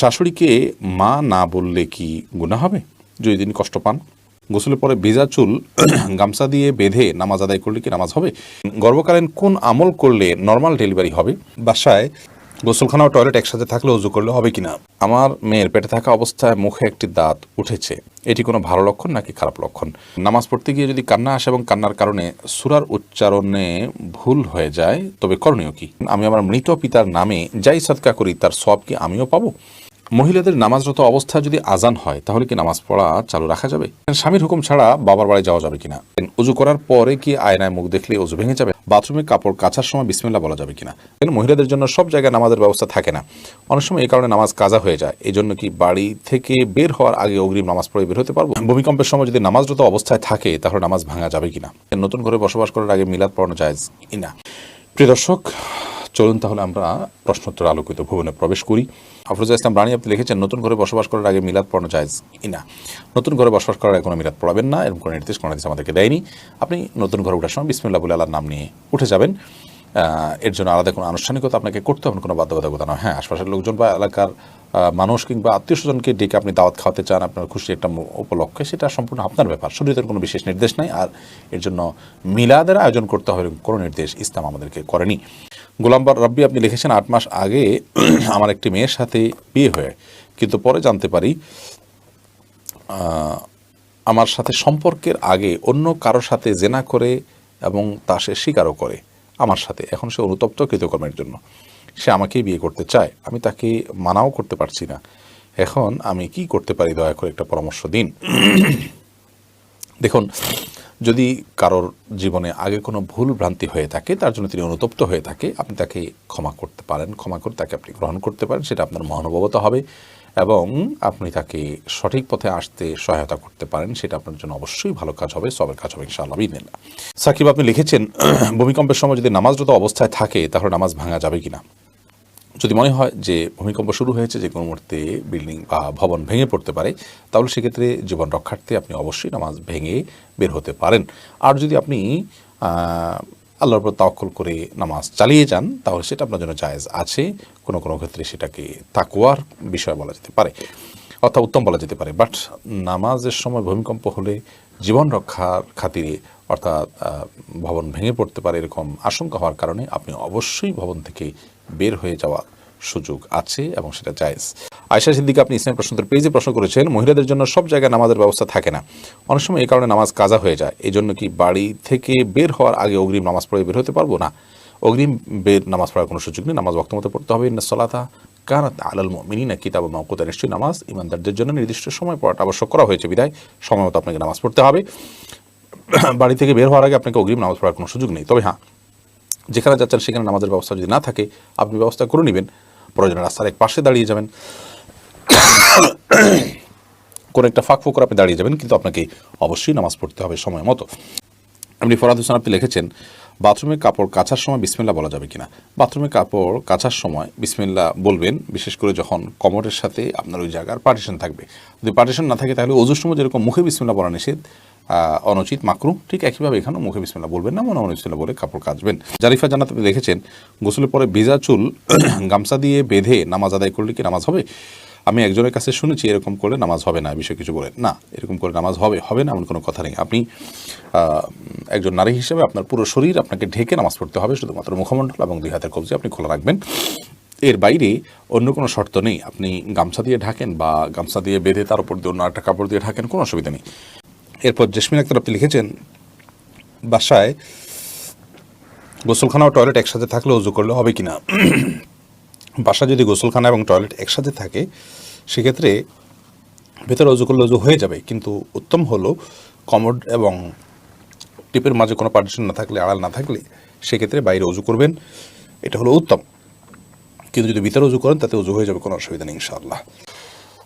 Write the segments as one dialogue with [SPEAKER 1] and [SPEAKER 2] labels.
[SPEAKER 1] শাশুড়িকে মা না বললে কি গুণা হবে? যদি তিনি কষ্ট পান। গোসলের পরে ভেজা চুল, গামছা দিয়ে বেঁধে নামাজ আদায় করলে কি নামাজ হবে? গর্ভকালীন কোন আমল করলে নর্মাল ডেলিভারি হবে? বাসায় গোসলখানা ও টয়লেট একসাথে থাকলে উজু করলে হবে কিনা? আমার মেয়ের পেটে থাকা অবস্থায় মুখে একটি দাঁত উঠেছে। এটি কোনো ভালো লক্ষণ নাকি খারাপ লক্ষণ? নামাজ পড়তে গিয়ে যদি কান্না আসে এবং কান্নার কারণে সুরার উচ্চারণে ভুল হয়ে যায়, তবে করণীয় কি? আমি আমার মৃত পিতার নামে যাই সৎকা করি, তার সব কি আমিও পাবো? মহিলাদের নামাজরত অবস্থায় যদি আজান হয়, তাহলে কি নামাজ পড়া চালু রাখা যাবে? স্বামীর হুকুম ছাড়া বাবার বাড়ি যাওয়া যাবে কিনা? উজু করার পরে কি আয়নায় মুখ দেখলে উজু ভেঙে যাবে? বাথরুমে কাপড় কাচার সময় বিসমিল্লা বলা যাবে কিনা? মহিলাদের জন্য সব জায়গায় নামাজের ব্যবস্থা থাকে না। অনেক সময় এই কারণে নামাজ কাজা হয়ে যায়। এই জন্য কি বাড়ি থেকে বের হওয়ার আগে অগ্রিম নামাজ পড়ে বের হতে পারব? ভূমিকম্পের সময় যদি নামাজরত অবস্থায় থাকে, তাহলে নামাজ ভাঙা যাবে কিনা? নতুন ঘরে বসবাস করার আগে মিলাদ পড়ানো যায় কিনা? প্রিয় দর্শক চলুন তাহলে আমরা প্রশ্নোত্তর আলোকিত ভবনে প্রবেশ করি। আফরোজা ইসলাম রানী, আপনি লিখেছেন, নতুন ঘরে বসবাস করার আগে মিলাদ পড়ানো যায় কিনা নতুন ঘরে বসবাস করার আগে কোনো মিলাদ পড়াবেন না, এরকম কোনো নির্দেশ কোনো আমাদেরকে দেয়নি। আপনি নতুন ঘরে ওঠার সময় বিসমিল্লা আল্লাহর নাম নিয়ে উঠে যাবেন। এর জন্য আলাদা কোনো আনুষ্ঠানিকতা আপনাকে করতে হবে, কোনো বাধ্যবাধকতা নয়। হ্যাঁ আশপাশের লোকজন বা এলাকার মানুষ কিংবা আত্মীয় স্বজনকে ডেকে আপনি দাওয়াত খাওয়াতে চান, আপনার খুশি একটা উপলক্ষে, সেটা সম্পূর্ণ আপনার ব্যাপার। শরীরের কোনো বিশেষ নির্দেশ নাই, আর এর জন্য মিলাদের আয়োজন করতে হবে কোনো নির্দেশ ইসলাম আমাদেরকে করেনি। গোলাম্বার রব্বি, আপনি লিখেছেন আট মাস আগে আমার একটি মেয়ের সাথে বিয়ে হয়ে, কিন্তু পরে জানতে পারি আমার সাথে সম্পর্কের আগে অন্য কারোর সাথে জেনা করে এবং তা সে স্বীকারও করে আমার সাথে। এখন সে অনুতপ্ত কৃতকর্মের জন্য। সে আমাকেই বিয়ে করতে চায়। আমি তাকে মানাও করতে পারছি না। এখন আমি কি করতে পারি? দয়া করে একটা পরামর্শ দিন। দেখুন যদি কারোর জীবনে আগে কোনো ভুল ভ্রান্তি হয়ে থাকে, তার জন্য তিনি অনুতপ্ত হয়ে থাকে, আপনি তাকে ক্ষমা করতে পারেন, ক্ষমা করে তাকে আপনি গ্রহণ করতে পারেন, সেটা আপনার মহানুভবতা হবে এবং আপনি তাকে সঠিক পথে আসতে সহায়তা করতে পারেন, সেটা আপনার জন্য অবশ্যই ভালো কাজ হবে, সবের কাজ হবে ইনশাআল্লাহ বিদিনিল্লাহ সাকিব, আপনি লিখেছেন, ভূমিকম্পের সময় যদি নামাজরত অবস্থায় থাকে, তাহলে নামাজ ভাঙা যাবে কিনা? যদি মনে হয় যে ভূমিকম্প শুরু হয়েছে যে কোনো মুহূর্তে বিল্ডিং বা ভবন ভেঙে পড়তে পারে, তাহলে সেক্ষেত্রে জীবন রক্ষার্থে আপনি অবশ্যই নামাজ ভেঙে বের হতে পারেন। আর যদি আপনি আল্লাহর উপর তাওয়াক্কুল করে নামাজ চালিয়ে যান, তাহলে সেটা আপনার জন্য জায়েজ আছে। কোনো কোনো ক্ষেত্রে সেটাকে তাকুয়ার বিষয় বলা যেতে পারে, অর্থাৎ উত্তম বলা যেতে পারে। বাট নামাজের সময় ভূমিকম্প হলে জীবন রক্ষার খাতিরে অর্থাৎ ভবন ভেঙে পড়তে পারে এরকম আশঙ্কা হওয়ার কারণে আপনি অবশ্যই ভবন থেকে বের হয়ে যাওয়ার সুযোগ আছে এবং সেটা জায়েজ। আয়সা সিদ্দিকে, আপনি ইসলাম প্রশ্নোত্তর পেজে প্রশ্ন করেছেন, মহিলাদের জন্য সব জায়গায় নামাজের ব্যবস্থা থাকে না। অনেক সময় এই কারণে নামাজ কাজা হয়ে যায়। এই জন্য কি বাড়ি থেকে বের হওয়ার আগে অগ্রিম নামাজ পড়ে বের হতে পারব? না। অগ্রিম বের নামাজ পড়ার কোনো সুযোগ নেই। নামাজ বক্ত মতো পড়তে হবে। ইন্না সলাতা কানাত আলাল মিনা কিতাব মকুতা নিশ্চয়ই নামাজ ইমানদারদের জন্য নির্দিষ্ট সময় পড়াটা আবশ্যক করা হয়েছে। বিদায়। সময় মতো আপনাকে নামাজ পড়তে হবে। বাড়ি থেকে বের হওয়ার আগে আপনাকে অগ্রিম নামাজ পড়ার কোনো সুযোগ নেই। তবে হ্যাঁ যেখানে যাচ্ছেন সেখানে নামাজের ব্যবস্থা যদি না থাকে, আপনি ব্যবস্থা করে নেবেন। প্রয়োজনে রাস্তার এক পাশে দাঁড়িয়ে যাবেন। কোনো একটা ফাঁক ফোকর আপনি দাঁড়িয়ে যাবেন, কিন্তু আপনাকে অবশ্যই নামাজ পড়তে হবে সময় মতো। আপনি ফরাদ হোসেন আপনি লিখেছেন বাথরুমে কাপড় কাচার সময় বিসমিল্লা বলা যাবে কিনা? বাথরুমে কাপড় কাচার সময় বিসমিল্লা বলবেন, বিশেষ করে যখন কমরের সাথে আপনার ওই জায়গার পার্টিশন থাকবে। যদি পার্টিশন না থাকে, তাহলে অজুর সময় যেরকম মুখে বিসমিল্লা বলা নিষেধ অনুচিত মাকরু ঠিক একইভাবে এখানেও মুখে বিসমিল্লা বলবেন না, মনে মনে বিসমিল্লা বলে কাপড় কাচবেন। জারিফা জানাত আপনি দেখেছেন, গোসলের পরে ভেজা চুল, গামছা দিয়ে বেঁধে নামাজ আদায় করলে কি নামাজ হবে? আমি একজনের কাছে শুনেছি এরকম করলে নামাজ হবে না বিষয়ে কিছু বলেন। না, এরকম করে নামাজ হবে হবে না, এমন কোনো কথা নেই। আপনি একজন নারী হিসেবে আপনার পুরো শরীর আপনাকে ঢেকে নামাজ পড়তে হবে, শুধুমাত্র মুখমণ্ডল এবং দুই হাতের কবজি আপনি খোলা রাখবেন। এর বাইরে অন্য কোনো শর্ত নেই। আপনি গামছা দিয়ে ঢাকেন বা গামছা দিয়ে বেঁধে তার উপর দিয়ে অন্য একটা কাপড় দিয়ে ঢাকেন, কোনো অসুবিধা নেই। এরপর জেসমিন আক্তার, আপনি লিখেছেন, বাসায় গোসলখানা ও টয়লেট একসাথে থাকলে উজু করলে হবে কিনা? বাসা যদি গোসলখানা এবং টয়লেট একসাথে থাকে, সেক্ষেত্রে ভেতরে অজু করলে অজু হয়ে যাবে। কিন্তু উত্তম হলো কমোড এবং টিপের মাঝে কোনো পার্টিশন না থাকলে, আড়াল না থাকলে, সেক্ষেত্রে বাইরে অজু করবেন। এটা হলো উত্তম। কিন্তু যদি ভিতরে অজু করেন, তাতে অজু হয়ে যাবে, কোনো অসুবিধা নেই, ইনশাআল্লাহ।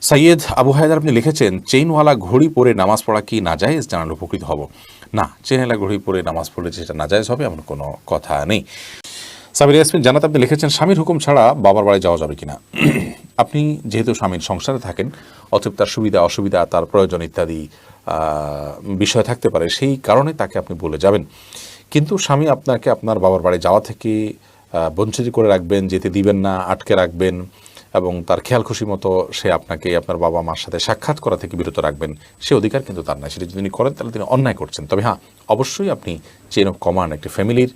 [SPEAKER 1] সৈয়দ আবু হায়দার, আপনি লিখেছেন, চেইনওয়ালা ঘড়ি পরে নামাজ পড়া কি নাজায়েজ? জানালে উপকৃত হব। না, চেইনওয়ালা ঘড়ি পরে নামাজ পড়লে যে না নাজায়েজ হবে, এমন কোনো কথা নেই। সাবির ইয়াসমিন, জানাত আপনি লিখেছেন, স্বামীর হুকুম ছাড়া বাবার বাড়ি যাওয়া যাবে কিনা? আপনি যেহেতু স্বামীর সংসারে থাকেন, অতএব তার সুবিধা, অসুবিধা, তার প্রয়োজন ইত্যাদি বিষয় থাকতে পারে। সেই কারণে তাকে আপনি বলে যাবেন। কিন্তু স্বামী আপনাকে আপনার বাবার বাড়ি যাওয়া থেকে বঞ্চিত করে রাখবেন, যেতে দিবেন না, আটকে রাখবেন এবং তার খেয়াল খুশি মতো সে আপনাকে, আপনার বাবা মার সাথে সাক্ষাৎ করা থেকে বিরত রাখবেন। সে অধিকার কিন্তু তার নাই। সেটা যদি তিনি করেন, তাহলে তিনি অন্যায় করছেন। তবে হ্যাঁ অবশ্যই আপনি চেন অফ কমান্ড একটি ফ্যামিলির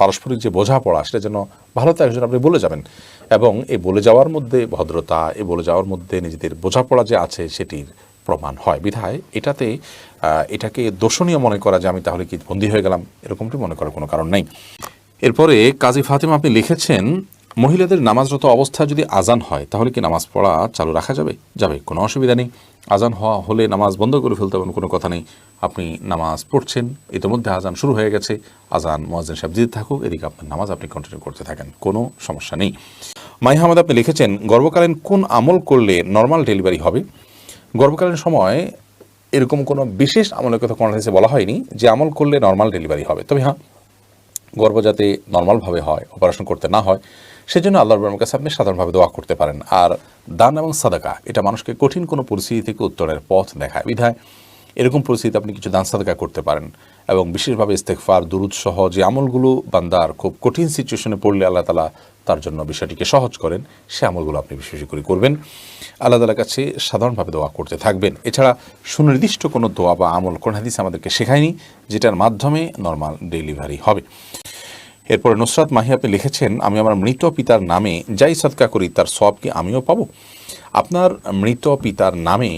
[SPEAKER 1] পারস্পরিক যে বোঝাপড়া, সেটা যেন ভালো তো একজন আপনি বলে যাবেন। এবং এই বলে যাওয়ার মধ্যে ভদ্রতা, এই বলে যাওয়ার মধ্যে নিজেদের বোঝাপড়া যে আছে, সেটির প্রমাণ হয়। বিধায় এটাতে এটাকে দোষণীয় মনে করা যে আমি তাহলে কি বন্দী হয়ে গেলাম, এরকমটি মনে করার কোনো কারণ নেই। এরপরে কাজী ফাতেমা, আপনি লিখেছেন, মহিলাদের নামাজরত অবস্থায় যদি আজান হয়, তাহলে কি নামাজ পড়া চালু রাখা যাবে? যাবে, কোনো অসুবিধা নেই। আজান হওয়া হলে নামাজ বন্ধ করে ফেলতে হবে, কোনো কথা নেই। আপনি নামাজ পড়ছেন, ইতিমধ্যে আজান শুরু হয়ে গেছে। আজান মোয়াজ্জেন সাহেব দিতে থাকুক, এদিকে আপনার নামাজ আপনি কন্টিনিউ করতে থাকেন, কোনো সমস্যা নেই। মাই হামাদ আপনি লিখেছেন, গর্বকালীন কোন আমল করলে নর্মাল ডেলিভারি হবে? গর্ভকালীন সময় এরকম কোনো বিশেষ আমলের কথা কোনো হাদিসে বলা হয়নি যে আমল করলে নর্মাল ডেলিভারি হবে। তবে হ্যাঁ গর্ভ যাতে নর্মালভাবে হয় অপারেশন করতে না হয়, সেজন্য আল্লাহর রহমানের কাছে আপনি সাধারণভাবে দোয়া করতে পারেন। আর দান এবং সাদাকা, এটা মানুষকে কঠিন কোনো পরিস্থিতি থেকে উত্তরের পথ দেখায়। বিধায় এরকম পরিস্থিতিতে আপনি কিছু দান সাদাকা করতে পারেন এবং বিশেষভাবে ইস্তেকফার দুরুদ সহ যে আমলগুলো বান্দার খুব কঠিন সিচুয়েশনে পড়লে আল্লাহ তালা তার জন্য বিষয়টিকে সহজ করেন, সে আমলগুলো আপনি বেশি বেশি করে করবেন। আল্লাহ তালার কাছে সাধারণভাবে দোয়া করতে থাকবেন। এছাড়া সুনির্দিষ্ট কোনো দোয়া বা আমল, কোন হাদিস আমাদেরকে শেখায়নি, যেটার মাধ্যমে নর্মাল ডেলিভারি হবে। এরপরে নুসরাত মাহি আপনি লিখেছেন, আমি আমার মৃত পিতার নামে যাই সদকা করি, তার সব কি আমিও পাবো? আপনার মৃত পিতার নামে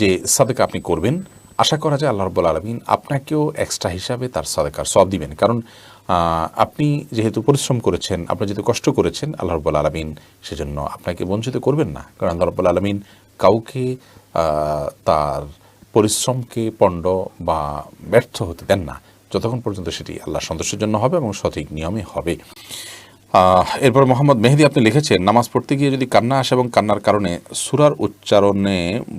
[SPEAKER 1] যে সাদেকা আপনি করবেন, আশা করা যায় আল্লাহ রব্বুল আলমিন আপনাকেও এক্সট্রা হিসাবে তার সাদেকার সব দিবেন। কারণ আপনি যেহেতু পরিশ্রম করেছেন আপনি যেহেতু কষ্ট করেছেন, আল্লাহ রব্বুল আলমিন সেজন্য আপনাকে বঞ্চিত করবেন না। কারণ আল্লাহ রব্বুল আলমিন কাউকে তার পরিশ্রমকে পণ্ড বা ব্যর্থ হতে দেন না। যতক্ষণ পর্যন্ত সেটি আল্লাহ সন্তোষের জন্য হবে এবং সঠিক নিয়মে হবে। এরপর মোহাম্মদ মেহেদি আপনি লিখেছেন, নামাজ পড়তে গিয়ে যদি কান্না আসে এবং কান্নার কারণে সুরার উচ্চারণে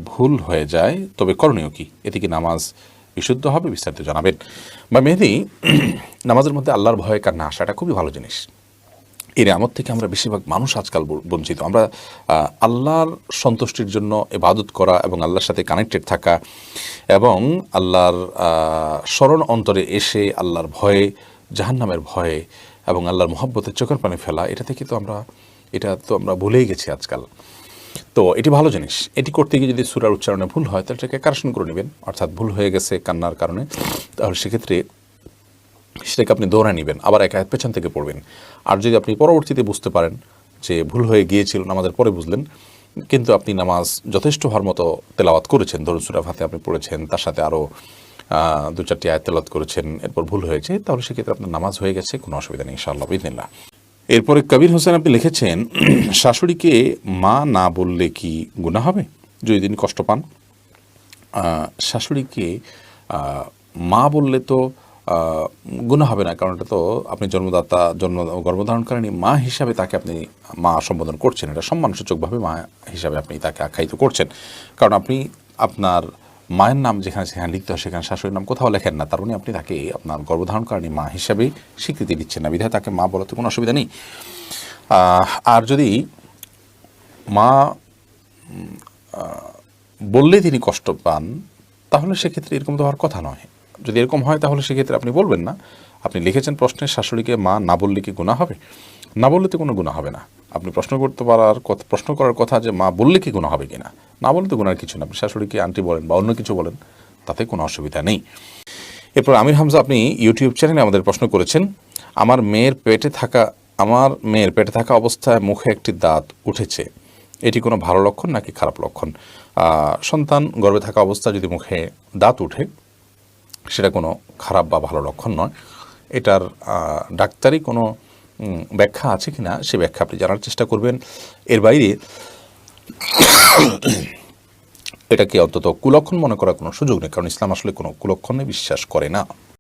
[SPEAKER 1] ভুল হয়ে যায়, তবে করণীয় কি? এতে কি নামাজ বিশুদ্ধ হবে, বিস্তারিত জানাবেন। বা মেহেদি, নামাজের মধ্যে আল্লাহর ভয়ে কান্না আসাটা খুবই ভালো জিনিস। এই নিয়ামত থেকে আমরা বেশিরভাগ মানুষ আজকাল বঞ্চিত। আমরা আল্লাহর সন্তুষ্টির জন্য এবাদত করা এবং আল্লাহর সাথে কানেক্টেড থাকা এবং আল্লাহর স্মরণ অন্তরে এসে আল্লাহর ভয়ে, জাহান্নামের ভয়ে এবং আল্লাহর মহব্বতের চোখের পানি ফেলা, এটা থেকে তো আমরা, এটা তো আমরা ভুলেই গেছি আজকাল। তো এটি ভালো জিনিস। এটি করতে গিয়ে যদি সুরার উচ্চারণে ভুল হয়, তাহলে এটাকে কারেকশন করে নেবেন। অর্থাৎ ভুল হয়ে গেছে কান্নার কারণে। তাহলে সেক্ষেত্রে সেটাকে আপনি দৌড়ায় নেবেন, আবার এক পেছন থেকে পড়বেন। আর যদি আপনি পরবর্তীতে বুঝতে পারেন যে ভুল হয়ে গিয়েছিল, নামাজের পরে বুঝলেন, কিন্তু আপনি নামাজ যথেষ্ট হওয়ার মতো তেলাওয়াত করেছেন ধরুন সুরা ফাতে আপনি পড়েছেন, তার সাথে আরও দু চারটি আয়াত তেলাওয়াত করেছেন, এরপর ভুল হয়েছে, তাহলে সেক্ষেত্রে আপনার নামাজ হয়ে গেছে, কোনো অসুবিধা নেই, ইনশাআল্লাহ বিদিনিল্লাহ এরপরে কবির হোসেন আপনি লিখেছেন, শাশুড়িকে মা না বললে কি গুণা হবে? যদি তিনি কষ্ট পান। শাশুড়িকে মা বললে তো গুণা হবে না। কারণ এটা তো আপনি জন্মদাতা, জন্ম গর্ভধারণ গর্ভধারণকারিণী মা হিসাবে তাকে আপনি মা সম্বোধন করছেন। এটা সম্মানসূচকভাবে মা হিসাবে আপনি তাকে আখ্যায়িত করছেন। কারণ আপনি আপনার মায়ের নাম যেখানে সেখানে লিখতে হয়, সেখানে শাশুড়ির নাম কোথাও লেখেন না। তার মানে আপনি তাকে আপনার গর্ভধারণকারিণী মা হিসাবে স্বীকৃতি দিচ্ছেন না। বিধায় তাকে মা বলাতে কোনো অসুবিধা নেই। আর যদি মা বললে তিনি কষ্ট পান, তাহলে সেক্ষেত্রে এরকম তো হওয়ার কথা নয়। যদি এরকম হয়, তাহলে সেক্ষেত্রে আপনি বলবেন না। আপনি লিখেছেন প্রশ্নের শাশুড়িকে মা না বললে কি গুণা হবে? না বললে তো কোনো গুণা হবে না। আপনি প্রশ্ন করতে পারার প্রশ্ন করার কথা যে মা বললে কি গুণা হবে কিনা? না বললে তো গুণার কিছু না। আপনি শাশুড়িকে আন্টি বলেন বা অন্য কিছু বলেন তাতে কোনো অসুবিধা নেই। এরপর আমির হামজা আপনি ইউটিউব চ্যানেলে আমাদের প্রশ্ন করেছেন আমার মেয়ের পেটে থাকা আমার মেয়ের পেটে থাকা অবস্থায় মুখে একটি দাঁত উঠেছে। এটি কোনো ভালো লক্ষণ নাকি খারাপ লক্ষণ? সন্তান গর্ভে থাকা অবস্থায় যদি মুখে দাঁত উঠে সেটা কোনো খারাপ বা ভালো লক্ষণ নয়। এটার আহ, ডাক্তারি কোনো ব্যাখ্যা আছে কিনা সে ব্যাখ্যা আপনি জানার চেষ্টা করবেন। এর বাইরে এটাকে অন্তত কুলক্ষণ মনে করার কোনো সুযোগ নেই, কারণ ইসলাম আসলে কোনো কুলক্ষণে বিশ্বাস করে না।